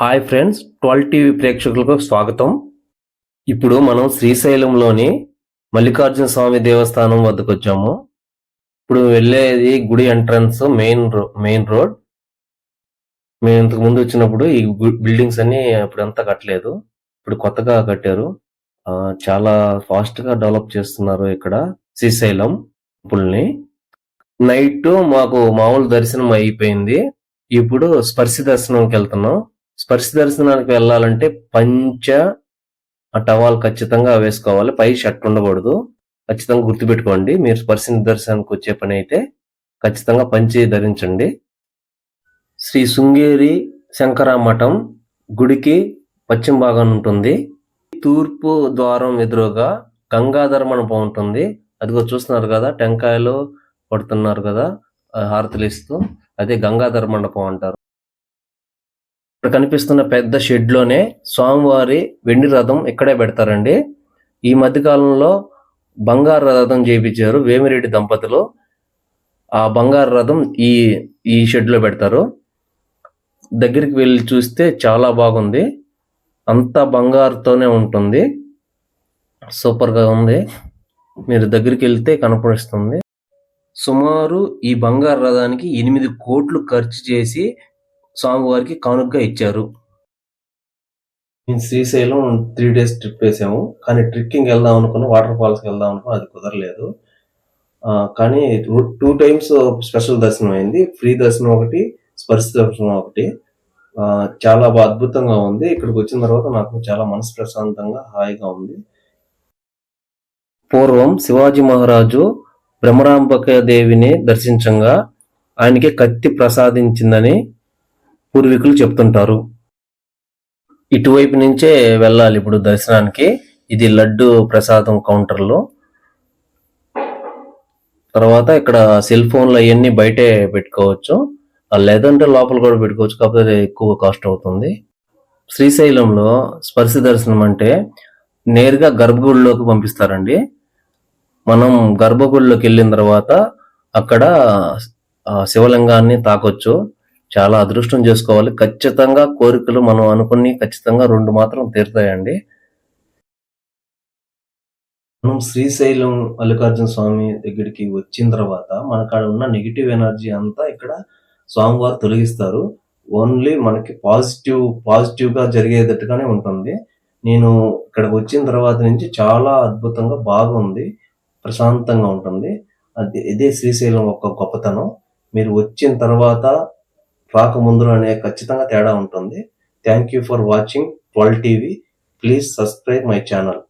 Hi friends twelve TV ప్రేక్షకులకు స్వాగతం. ఇప్పుడు మనం శ్రీశైలంలోని మల్లికార్జున స్వామి దేవస్థానం వద్దకు వచ్చాము ఇప్పుడు వెళ్ళేది గుడి ఎంట్రన్స్ మెయిన్ రో- మెయిన్ రోడ్. మేము ఇంతకు ముందు వచ్చినప్పుడు ఈ బిల్డింగ్స్ అన్ని ఇప్పుడు అంతా కట్టలేదు. ఇప్పుడు కొత్తగా కట్టారు. ఆ, చాలా ఫాస్ట్గా డెవలప్ చేస్తున్నారు ఇక్కడ శ్రీశైలం టెంపుల్ని నైట్ మాకు మామూలు దర్శనం అయిపోయింది. ఇప్పుడు స్పర్శ దర్శనంకి వెళ్తున్నాం. స్పర్శ దర్శనానికి వెళ్ళాలంటే పంచ ఆ టవాల్ ఖచ్చితంగా వేసుకోవాలి. పై షర్ట్ ఉండకూడదు. ఖచ్చితంగా గుర్తుపెట్టుకోండి. మీరు స్పర్శ దర్శనానికి వచ్చే పని అయితే ఖచ్చితంగా పంచి ధరించండి. శ్రీ శృంగేరి శంకర మఠం గుడికి పశ్చిమ భాగం ఉంటుంది. తూర్పు ద్వారం ఎదురుగా గంగాధర మండపం ఉంటుంది. అదిగో చూస్తున్నారు కదా టెంకాయలు పడుతున్నారు కదా హారతులు ఇస్తూ. అదే గంగాధర మండపం అంటారు. ఇక్కడ కనిపిస్తున్న పెద్ద షెడ్లోనే స్వామివారి వెండి రథం ఇక్కడే పెడతారండి. ఈ మధ్య కాలంలో బంగారు రథం చేయించారు వేమిరెడ్డి దంపతులు. ఆ బంగారు రథం ఈ ఈ షెడ్లో పెడతారు. దగ్గరికి వెళ్ళి చూస్తే చాలా బాగుంది. అంతా బంగారుతోనే ఉంటుంది. సూపర్గా ఉంది. మీరు దగ్గరికి వెళ్తే కనపడిస్తుంది. సుమారు ఈ బంగారు రథానికి ఎనిమిది కోట్లు ఖర్చు చేసి స్వామివారికి కానుకగా ఇచ్చారు. మేము శ్రీశైలం త్రీ డేస్ ట్రిప్ వేసాము. కానీ ట్రెక్కింగ్ వెళ్దాం అనుకుని వాటర్ ఫాల్స్కి వెళ్దాం అనుకుని అది కుదరలేదు. ఆ, కానీ టూ టైమ్స్ స్పెషల్ దర్శనం అయింది. ఫ్రీ దర్శనం ఒకటి స్పర్శ దర్శనం ఒకటి. ఆ, చాలా బాగా అద్భుతంగా ఉంది. ఇక్కడికి వచ్చిన తర్వాత నాకు చాలా మనసు ప్రశాంతంగా హాయిగా ఉంది. పూర్వం శివాజీ మహారాజు భ్రమరాంబక దేవిని దర్శించంగా ఆయనకి కత్తి ప్రసాదించిందని పూర్వీకులు చెప్తుంటారు. ఇటువైపు నుంచే వెళ్ళాలి ఇప్పుడు దర్శనానికి. ఇది లడ్డు ప్రసాదం కౌంటర్లో. తర్వాత ఇక్కడ సెల్ ఫోన్లు అవన్నీ బయటే పెట్టుకోవచ్చు. లేదంటే లోపల కూడా పెట్టుకోవచ్చు కాకపోతే ఎక్కువ కాస్ట్ అవుతుంది. శ్రీశైలంలో స్పర్శ దర్శనం అంటే నేరుగా గర్భగుడిలోకి పంపిస్తారండి. మనం గర్భగుడిలోకి వెళ్ళిన తర్వాత అక్కడ శివలింగాన్ని తాకొచ్చు. చాలా అదృష్టం చేసుకోవాలి. ఖచ్చితంగా కోరికలు మనం అనుకుని ఖచ్చితంగా రెండు మాత్రం తీరుతాయండి. మనం శ్రీశైలం మల్లికార్జున స్వామి దగ్గరికి వచ్చిన తర్వాత మనకాడ ఉన్న నెగిటివ్ ఎనర్జీ అంతా ఇక్కడ స్వామివారు తొలగిస్తారు. ఓన్లీ మనకి పాజిటివ్ పాజిటివ్గా జరిగేటట్టుగానే ఉంటుంది. నేను ఇక్కడికి వచ్చిన తర్వాత నుంచి చాలా అద్భుతంగా బాగుంది. ప్రశాంతంగా ఉంటుంది. అది ఇదే శ్రీశైలం ఒక గొప్పతనం. మీరు వచ్చిన తర్వాత రాకముందు అనే ఖచ్చితంగా తేడా ఉంటుంది. Thank you for watching twelve TV please subscribe my channel